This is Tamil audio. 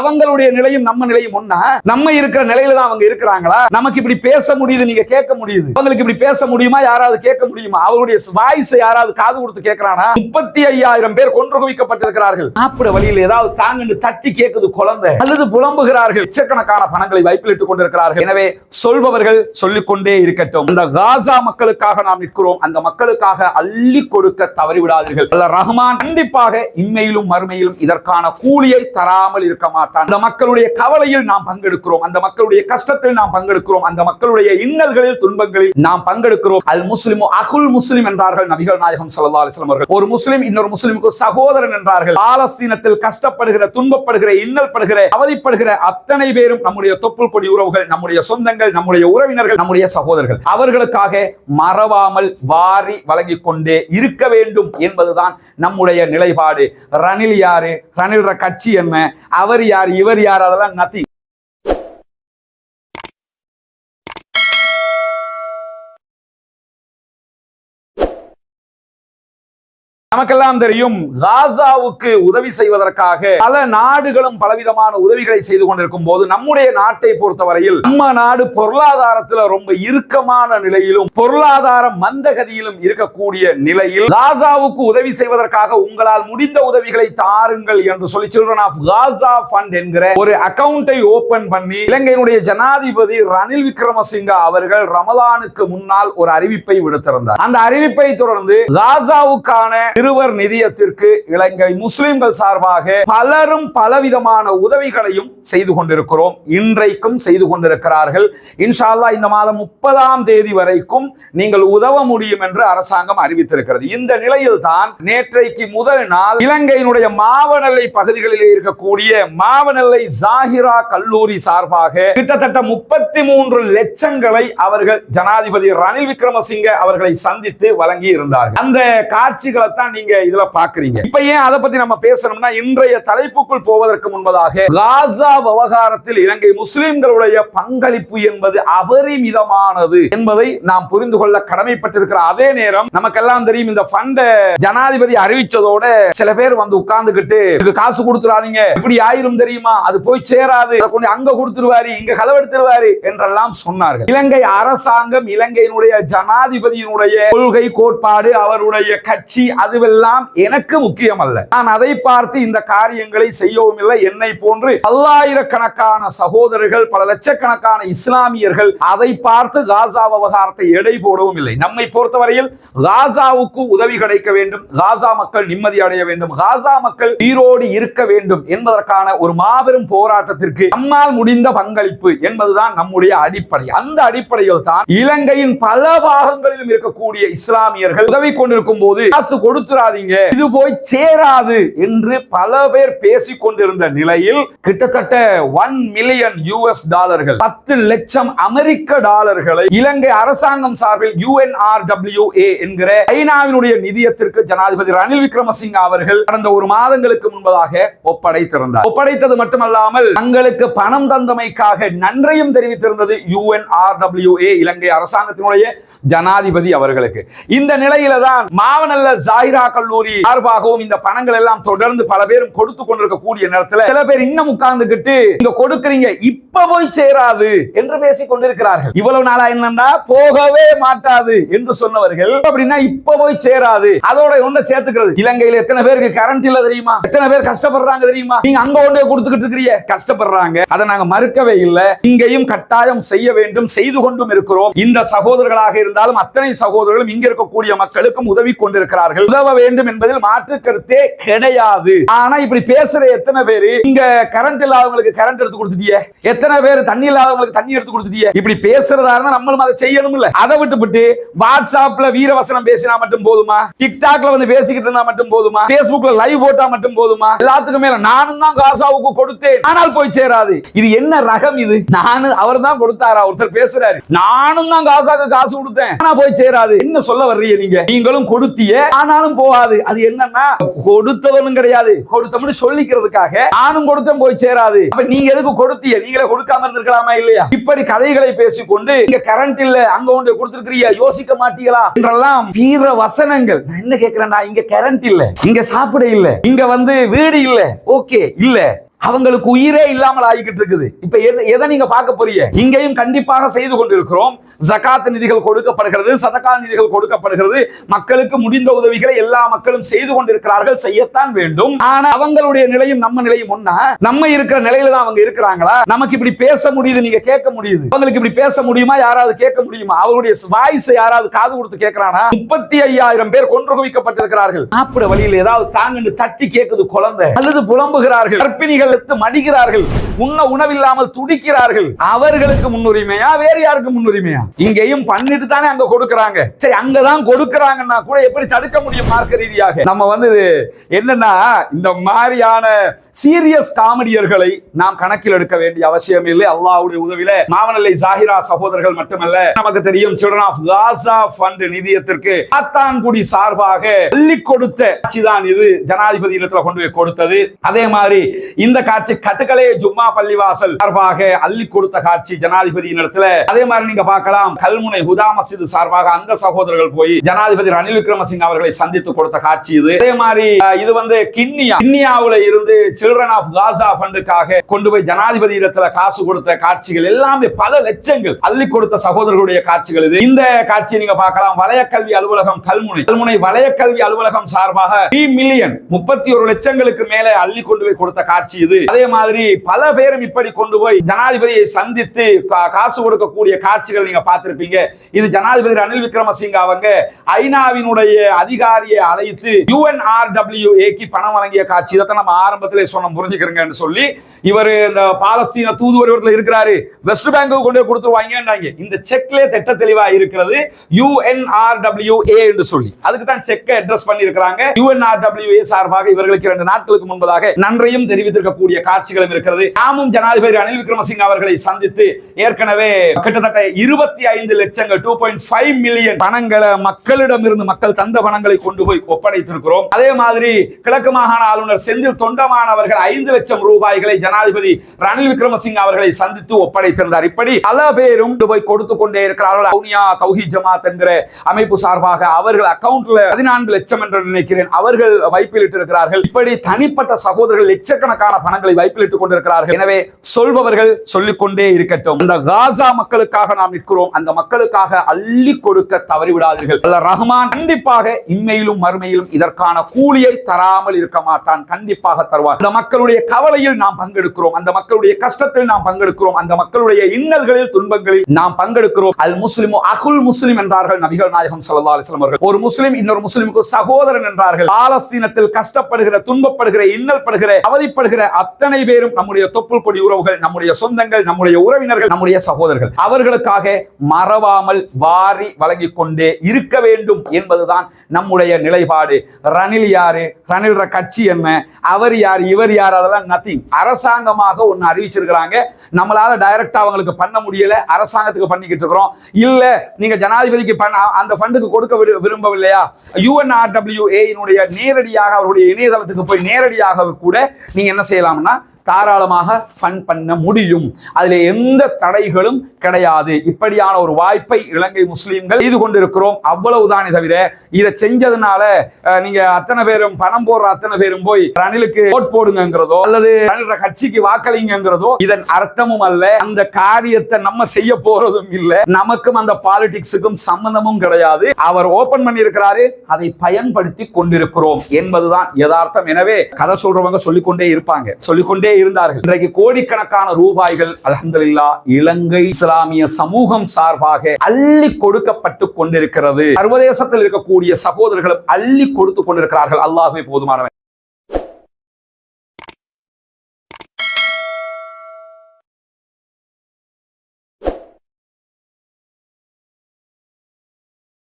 அவங்களுடைய நிலையும் நம்ம நிலையும் ஒன்னா நம்ம இருக்கிற நிலையில தான் அவங்க இருக்கிறாங்களா? நமக்கு இப்படி பேச முடியுது நீங்க கேட்க முடியுது. அவங்களுக்கு இப்படி பேச முடியுமா? யாராவது கேட்க முடியுமா? அவருடைய வாய்ஸ் யாராவது காது கொடுத்து கேட்கறானா? முப்பத்தி ஐயாயிரம் பேர் கொன்று குவிக்கப்பட்டிருக்கிறார்கள் சாப்பிட வழியில் ஏதாவது தாங்கன்னு தட்டி கேட்குது குழந்தை. அல்லது புலம்புகிறார்கள். லட்சக்கணக்கான பணங்களை வைப்பில் இட்டுக் கொண்டிருக்கிறார்கள். எனவே சொல்பவர்கள் சொல்லிக்கொண்டே இருக்கட்டும். அந்த காசா மக்களுக்காக நாம் நிற்கிறோம். அந்த மக்களுக்காக அள்ளி கொடுக்க தவறிவிடாதீர்கள். அல்ல ரஹ்மான் கண்டிப்பாக இம்மையிலும் மறுமையிலும் இதற்கான கூலியை தராமல் இருக்க மாட்டான். அந்த மக்களுடைய கவலையில் நாம் பங்கெடுக்கிறோம். அந்த மக்களுடைய கஷ்டத்தில் நாம் பங்கெடுக்கிறோம். அந்த மக்களுடைய இன்னல்களில் துன்பங்களில் நாம் பங்கெடுக்கிறோம். அல் முஸ்லிமோ அகுல் முஸ்லிம் என்றார்கள் நபிகள் நாயகம் சல்லா அலைஹி அவர்கள். ஒரு முஸ்லிம் இன்னொரு முஸ்லிமுக்கு சகோதரன் என்றார்கள். பாலஸ்தீனத்தில் கஷ்டப்படுகிற துன்பப்படுகிற இன்னல் படுகிற அவதிப்படுகிற அத்தனை பேரும் நம்முடைய தொப்புள் கொடி உறவுகள் நம்முடைய சொந்தங்கள் நம்முடைய உறவினர்கள் நம்முடைய சகோதரர்கள். அவர்களுக்காக மறவாமல் வாரி வழங்கிக் கொண்டே இருக்க வேண்டும் என்பதுதான் நம்முடைய நிலைப்பாடு. ரணில் யாரு? ரணில் கட்சி என்ன? அவர் யார்? யார் இவர் யார் அதெல்லாம் நத்தி நமக்கெல்லாம் தெரியும் காசாவுக்கு உதவி செய்வதற்காக பல நாடுகளும் பலவிதமான உதவிகளை செய்து கொண்டிருக்கும் போது நம்முடைய நாட்டை பொறுத்தவரையில் நம்ம நாடு பொருளாதாரத்துல ரொம்ப இறுக்கமான நிலையிலும் பொருளாதார மந்தகதியிலும் இருக்கக்கூடிய நிலையில் காசாவுக்கு உதவி செய்வதற்காக உங்களால் முடிந்த உதவிகளை தாருங்கள் என்று சொல்லி சில்ட்ரன் ஆஃப் காசா ஃபண்ட் என்கிற ஒரு அக்கவுண்டை ஓபன் பண்ணி இலங்கையினுடைய ஜனாதிபதி ரணில் விக்ரமசிங்க அவர்கள் ரமலானுக்கு முன்னால் ஒரு அறிவிப்பை விடுத்திருந்தார். அந்த அறிவிப்பை தொடர்ந்து காசாவுக்கான சிறுவர் நிதியத்திற்கு இலங்கை முஸ்லிம்கள் சார்பாக பலரும் பலவிதமான உதவிகளையும் செய்து கொண்டிருக்கிறோம். இன்றைக்கும் செய்து கொண்டிருக்கிறார்கள். இன்ஷால்லா இந்த மாதம் முப்பதாம் தேதி வரைக்கும் நீங்கள் உதவ முடியும் என்று அரசாங்கம் அறிவித்திருக்கிறது. இந்த நிலையில் தான் நேற்றைக்கு முதல் நாள் இலங்கையினுடைய மாவனல்லை பகுதிகளிலே இருக்கக்கூடிய மாவனல்லை ஜாகிரா கல்லூரி சார்பாக கிட்டத்தட்ட முப்பத்தி மூன்று லட்சங்களை அவர்கள் ஜனாதிபதி ரணில் விக்ரமசிங்க அவர்களை சந்தித்து வழங்கி இருந்தார்கள் அந்த காட்சிகளை தான் நீங்க இதுல பாக்குறீங்க. இப்ப ஏன் அதை பத்தி நம்ம பேசணும்னா இன்றைய தலைப்புக்குள் போவதற்கு முன்பதாக காசா விவகாரத்தில் இலங்கை முஸ்லிம்களுடைய பங்களிப்பு என்பது அபரிமிதமானது என்பதை நாம் புரிந்து கொள்ள கடமைப்பட்டிருக்கிற அதே நேரம் நமக்கெல்லாம் தெரியும் இந்த ஃபண்ட ஜனாதிபதி அறிவிச்சதோட சில பேர் வந்து உட்கார்ந்துகிட்டு இதுக்கு காசு கொடுத்துறாதீங்க இப்படி ஆயிரும் தெரியுமா? அது போய் சேராது. கொஞ்சம் அங்க கொடுத்துருவாரு இங்க களவெடுத்துருவாரு என்றெல்லாம் சொன்னார்கள். இலங்கை அரசாங்கம் இலங்கையினுடைய ஜனாதிபதியினுடைய கொள்கை கோட்பாடு அவருடைய கட்சி அது அதுவெல்லாம் எனக்கு முக்கியம் அல்ல நான் அதை பார்த்து இந்த காரியங்களை செய்யவும் இல்லை. என்னை போன்று பல்லாயிரக்கணக்கான சகோதரர்கள் பல லட்சக்கணக்கான இஸ்லாமியர்கள் அதை பார்த்து காசா விவகாரத்தை எடை போடவும் இல்லை. நம்மை பொறுத்தவரையில் காசாவுக்கு உதவி கிடைக்க வேண்டும். காசா மக்கள் நிம்மதி அடைய வேண்டும். காசா மக்கள் உயிரோடு இருக்க வேண்டும் என்பதற்கான ஒரு மாபெரும் போராட்டத்திற்கு நம்மால் முடிந்த பங்களிப்பு என்பதுதான் நம்முடைய அடிப்படை. அந்த அடிப்படையில் தான் இலங்கையின் பல பாகங்களிலும் இருக்கக்கூடிய இஸ்லாமியர்கள் உதவி கொண்டிருக்கும் போது காசு கொடுத்துறாதீங்க இது போய் சேராது என்று பல பேர் பேசிக் கொண்டிருந்த நிலையில் கிட்டத்தட்ட ஒன் மில்லியன் யூஎஸ் டாலர்கள் பத்து லட்சம் அமெரிக்க டாலர்களை இலங்கை அரசாங்கம் சார்பில் யூஎன்ஆர்டபிள்யூஏ என்கிற ஐநாவினுடைய நிதியத்திற்கு ஜனாதிபதி ரணில் விக்ரமசிங்க அவர்கள் கடந்த ஒரு மாதங்களுக்கு முன்பதாக ஒப்படைத்திருந்தார். ஒப்படைத்தது மட்டுமல்லாமல் தங்களுக்கு பணம் தந்தமைக்காக நன்றியும் தெரிவித்திருந்தது யூஎன்ஆர்டபிள்யூஏ இலங்கை அரசாங்கத்தினுடைய ஜனாதிபதி அவர்களுக்கு. இந்த நிலையில தான் மாவனல்ல ஜாகிரா இந்திரா கல்லூரி சார்பாகவும் இந்த பணங்கள் எல்லாம் தொடர்ந்து பல பேரும் கொடுத்து கொண்டிருக்கக்கூடிய நேரத்தில் சில பேர் இன்னும் உட்கார்ந்துகிட்டு இங்க கொடுக்குறீங்க இப்ப போய் சேராது என்று பேசிக் கொண்டிருக்கிறார்கள். இவ்வளவு நாளா என்னன்னா போகவே மாட்டாது என்று சொன்னவர்கள். அப்படின்னா இப்ப போய் சேராது. அதோட ஒன்றை சேர்த்துக்கிறது. இலங்கையில எத்தனை பேருக்கு கரண்ட் இல்ல தெரியுமா? எத்தனை பேர் கஷ்டப்படுறாங்க தெரியுமா? நீங்க அங்க ஒன்றே கொடுத்துக்கிட்டு இருக்கிறீங்க. கஷ்டப்படுறாங்க. அதை நாங்க மறுக்கவே இல்லை. இங்கேயும் கட்டாயம் செய்ய வேண்டும். செய்து கொண்டும் இருக்கிறோம். இந்த சகோதரர்களாக இருந்தாலும் அத்தனை சகோதரர்களும் இங்க இருக்கக்கூடிய மக்களுக்கும் உதவி கொண்டிருக்கிறார்கள். உதவ வேண்டும் என்பதில் மாற்று கருத்தே கிடையாது. ஆனா இப்படி பேசுற எத்தனை பேரு? இங்க கரண்ட் இல்லாதவங்களுக்கு கரண்ட் எடுத்து கொடுத்துட்டிய. எத்தனை பேர் தண்ணி இல்லாதவங்களுக்கு தண்ணி எடுத்து கொடுத்துட்டிய? இப்படி பேசுறதா இருந்தா நம்மளும் அதை செய்யணும் இல்ல அதை விட்டுவிட்டு வாட்ஸ்அப்ல வீரவசனம் பேசினா மட்டும் போதுமா? டிக்டாக்ல வந்து பேசிக்கிட்டு இருந்தா மட்டும் போதுமா? பேஸ்புக்ல லைவ் போட்டா மட்டும் போதுமா? எல்லாத்துக்கும் மேல நானும் தான் காசாவுக்கு கொடுத்தேன். ஆனால் போய் சேராது. இது என்ன ரகம் இது? நானு அவர் தான் கொடுத்தாரா? ஒருத்தர் பேசுறாரு. நானும் தான் காசாக்கு காசு கொடுத்தேன். ஆனா போய் சேராது. என்ன சொல்ல வர்றீங்க நீங்க? நீங்களும் கொடுத்திய. ஆனாலும் போகாது. அது என்னன்னா கொடுத்தவனும் கிடையாது. கொடுத்தவனு சொல்லிக்கிறதுக்காக நானும் கொடுத்தேன் போய் சேராது. அப்ப நீங்க எதுக்கு கொடுத்திய நீங்களே கொடுக்காம இருந்திருக்கலாமா இல்லையா? இப்படி கதைகளை பேசிக்கொண்டு இங்க கரண்ட் இல்ல அங்க ஒன்று கொடுத்திருக்கிறீங்க யோசிக்க மாட்டீங்களா? என்றெல்லாம் வீர வசனங்கள். நான் என்ன கேட்கிறேன்னா இங்க கரண்ட் இல்ல. இங்க சாப்பிட இல்ல. இங்க வந்து வீடு இல்ல. ஓகே இல்ல. அவங்களுக்கு உயிரே இல்லாமல் ஆகிக்கிட்டு இருக்குது. இப்ப எதை நீங்க பார்க்க போறீங்க? இங்கேயும் கண்டிப்பாக செய்து கொண்டிருக்கிறோம். ஜகாத் நிதிகள் கொடுக்கப்படுகிறது சதகா நிதிகள் கொடுக்கப்படுகிறது. மக்களுக்கு முடிந்த உதவிகளை எல்லா மக்களும் செய்து கொண்டிருக்கிறார்கள் செய்யத்தான் வேண்டும். ஆனா அவங்களுடைய நிலையும் நம்ம நிலையும் ஒன்னா நம்ம இருக்கிற நிலையில தான் அவங்க இருக்கிறாங்களா? நமக்கு இப்படி பேச முடியுது நீங்க கேட்க முடியுது. அவங்களுக்கு இப்படி பேச முடியுமா? யாராவது கேட்க முடியுமா? அவருடைய வாய்ஸ் யாராவது காது கொடுத்து கேட்கிறானா? முப்பத்தி ஐயாயிரம் பேர் கொன்று குவிக்கப்பட்டிருக்கிறார்கள் சாப்பிட வழியில் ஏதாவது தாங்கன்னு தட்டி கேட்குது குழந்தை. அல்லது புலம்புகிறார்கள். கர்ப்பிணிகள் எடுத்து மடிகிறார்கள் உண்ண உணவில்லாமல் துடிக்கிறார்கள். அவர்களுக்கு முன்னுரிமையா? வேறு யாருக்கு முன்னுரிமையா? இங்கேயும் பண்ணிட்டு தானே அங்க கொடுக்கறாங்க. சரி அங்கதான் கொடுக்கறாங்கன்னா கூட எப்படி தடுக்க முடியும் மார்க்க ரீதியாக? நம்ம வந்து என்னன்னா இந்த மாதிரியான சீரியஸ் காமெடியர்களை நாம் கணக்கில் எடுக்க வேண்டிய அவசியம் இல்லை. அல்லாவுடைய உதவியில மாவனல்லை ஜாகிரா சகோதரர்கள் மட்டுமல்ல நமக்கு தெரியும் சில்ட்ரன் ஆஃப் காசா ஃபண்ட் நிதியத்திற்கு ஆத்தான்குடி சார்பாக அள்ளி கொடுத்த காட்சி தான் இது. ஜனாதிபதி இடத்துல கொண்டு போய் கொடுத்தது. அதே மாதிரி இந்த காட்சி கட்டுக்கலே ஜும்மா பள்ளிவாசல் சார்பாக அள்ளி கொடுத்த காட்சி ஜனாதிபதி இடத்துல. அதே மாதிரி நீங்க பார்க்கலாம் கல்முனை ஹுதா மஸ்ஜித் சார்பாக அந்த சகோதரர்கள் போய் ஜனாதிபதி ரணில் விக்ரமசிங்க அவர்களை சந்தித்து கொடுத்த காட்சி இது. அதே மாதிரி இது வந்து கிண்ணியா. கிண்ணியாவுல இருந்து சில்ட்ரன் ஆஃப் காசா ஃபண்டுக்காக கொண்டு போய் ஜனாதிபதி இடத்துல காசு கொடுத்த காட்சிகள் எல்லாமே பல லட்சங்கள் அள்ளி கொடுத்த சகோதரர்களுடைய காட்சிகள் இது. இந்த காட்சியை நீங்க பார்க்கலாம். கல்வி அலுவலகம் கல்முனை. கல்முனை வலயக்கல்வி அலுவலகம் சார்பாக மில்லியன் முப்பத்தி ஒரு லட்சங்களுக்கு மேலே அள்ளி கொண்டு போய் கொடுத்த காட்சி இது. அதே மாதிரி பல பேரும் இப்படி கொண்டு போய் ஜனாதிபதியை சந்தித்து கா- காசு கொடுக்கக்கூடிய காட்சிகள் நீங்க பார்த்திருப்பீங்க. இது ஜனாதிபதி ரணில் விக்ரமசிங்க அவங்க ஐநாவினுடைய அதிகாரியை அழைத்து யூஎன்ஆர்டபிள்யூஏக்கு பணம் வழங்கிய காட்சி. இதை நம்ம ஆரம்பத்திலே சொன்ன புரிஞ்சுக்கிறீங்கன்னு சொல்லி இவர் இந்த பாலஸ்தீன தூதுவர் இடத்துல இருக்கிறாரு வெஸ்ட் பேங்க்கு கொண்டு கொடுத்துருவாங்க கொடுத்துருவாங்கன்றாங்க. இந்த செக்ல திட்ட தெளிவா இருக்கிறது. யுஎன்ஆர்டபிள்யூஏ என்று சொல்லி. அதுக்கு தான் செக்கை அட்ரஸ் பண்ணி இருக்கிறாங்க யுஎன்ஆர்டபிள்யூஏ சார்பாக இவர்களுக்கு இரண்டு நாட்களுக்கு முன்பதாக நன்றியும் தெரிவித்திருக்கக்கூடிய காட்சிகளும் இருக்கிறது. நாமும் ஜனாதிபதி ரணில் விக்ரமசிங்க அவர்களை சந்தித்து ஏற்கனவே கிட்டத்தட்ட இருபத்தி ஐந்து லட்சங்கள் டூ பாயிண்ட் ஃபைவ் மில்லியன் பணங்களை மக்களிடம் இருந்து மக்கள் தந்த பணங்களை கொண்டு போய் ஒப்படைத்திருக்கிறோம். அதே மாதிரி கிழக்கு மாகாண ஆளுநர் செந்தில் தொண்டமானவர்கள் ஐந்து லட்சம் ரூபாய்களை ஜனாதிபதி ரணில் விக்ரமசிங்க அவர்களை சந்தித்து ஒப்படைத்திருந்தார். இப்படி பல பேரும் கொண்டு போய் கொடுத்து கொண்டே இருக்கிறார்கள். அவுனியா தௌஹி ஜமாத் என்கிற அமைப்பு சார்பாக அவர்கள் அக்கவுண்ட்ல பதினான்கு லட்சம் என்று நினைக்கிறேன் அவர்கள் வைப்பில் இருக்கிறார்கள் இப்படி தனிப்பட்ட சகோதரர்கள் லட்சக்கணக்கான பணங்களை வைப்பில் இட்டுக் கொண்டிருக்கிறார்கள். எனவே சொல்பவர்கள் சொல்லிக்கொண்டே இருக்கட்டும். அந்த காசா மக்களுக்காக நாம் நிற்கிறோம். அந்த மக்களுக்காக அள்ளி கொடுக்க தவறிவிடாதீர்கள். அல்ல ரஹ்மான் கண்டிப்பாக இம்மையிலும் மறுமையிலும் இதற்கான கூலியை தராமல் இருக்க மாட்டான். கண்டிப்பாக தருவார் இந்த மக்களுடைய கவலையில் நாம் பங்கு பங்கெடுக்கிறோம். அந்த மக்களுடைய கஷ்டத்தில் நாம் பங்கெடுக்கிறோம். அந்த மக்களுடைய இன்னல்களில் துன்பங்களில் நாம் பங்கெடுக்கிறோம். அல் முஸ்லிமு அகுல் முஸ்லிம் என்றார்கள் நபிகள் நாயகம் சல்லா அலிஸ்லாம் அவர்கள். ஒரு முஸ்லிம் இன்னொரு முஸ்லிமுக்கு சகோதரன் என்றார்கள். பாலஸ்தீனத்தில் கஷ்டப்படுகிற துன்பப்படுகிற இன்னல் படுகிற அவதிப்படுகிற அத்தனை பேரும் நம்முடைய தொப்புள் கொடி உறவுகள் நம்முடைய சொந்தங்கள் நம்முடைய உறவினர்கள் நம்முடைய சகோதரர்கள். அவர்களுக்காக மறவாமல் வாரி வழங்கிக் கொண்டே இருக்க வேண்டும் என்பதுதான் நம்முடைய நிலைப்பாடு. ரணில் யாரு? ரணில் கட்சி என்ன? அவர் யார்? இவர் யார்? அதெல்லாம் நத்திங் அரசு அரசாங்கமாக ஒன்று அறிவிச்சிருக்கிறாங்க. நம்மளால டைரக்டா அவங்களுக்கு பண்ண முடியல. அரசாங்கத்துக்கு பண்ணிக்கிட்டு இருக்கிறோம். இல்ல நீங்க ஜனாதிபதிக்கு பண்ண அந்த ஃபண்டுக்கு கொடுக்க விரு- விரும்பவில்லையா? யுஎன்ஆர்டபிள்யூஏ நேரடியாக அவருடைய இணையதளத்துக்கு போய் நேரடியாக கூட நீங்க என்ன செய்யலாம்னா தாராளமாக ஃபன் பண்ண முடியும். அதுல எந்த தடைகளும் கிடையாது. இப்படியான ஒரு வாய்ப்பை இலங்கை முஸ்லீம்கள் செய்து கொண்டிருக்கிறோம். அவ்வளவுதானே தவிர இதை செஞ்சதுனால நீங்க அத்தனை பேரும் பணம் போடுற அத்தனை பேரும் போய் ரணிலுக்கு ஓட் போடுங்கிறதோ அல்லது ரணில கட்சிக்கு வாக்களிங்கிறதோ இதன் அர்த்தமும் அல்ல. அந்த காரியத்தை நம்ம செய்ய போறதும் இல்ல. நமக்கும் அந்த பாலிடிக்ஸுக்கும் சம்பந்தமும் கிடையாது. அவர் ஓபன் பண்ணி இருக்கிறாரு அதை பயன்படுத்தி கொண்டிருக்கிறோம் என்பதுதான் யதார்த்தம். எனவே கதை சொல்றவங்க சொல்லிக்கொண்டே இருப்பாங்க. சொல்லிக்கொண்டே இருந்தார்கள். இன்றைக்கு கோடிக்கணக்கான ரூபாய்கள் அலமதுல்லா இலங்கை இஸ்லாமிய சமூகம் சார்பாக அள்ளி கொடுக்கப்பட்டு கொண்டிருக்கிறது. சர்வதேசத்தில் இருக்கக்கூடிய சகோதரர்களும் அள்ளி கொடுத்து கொண்டிருக்கிறார்கள். அல்லாஹ்வே போதுமானவன்.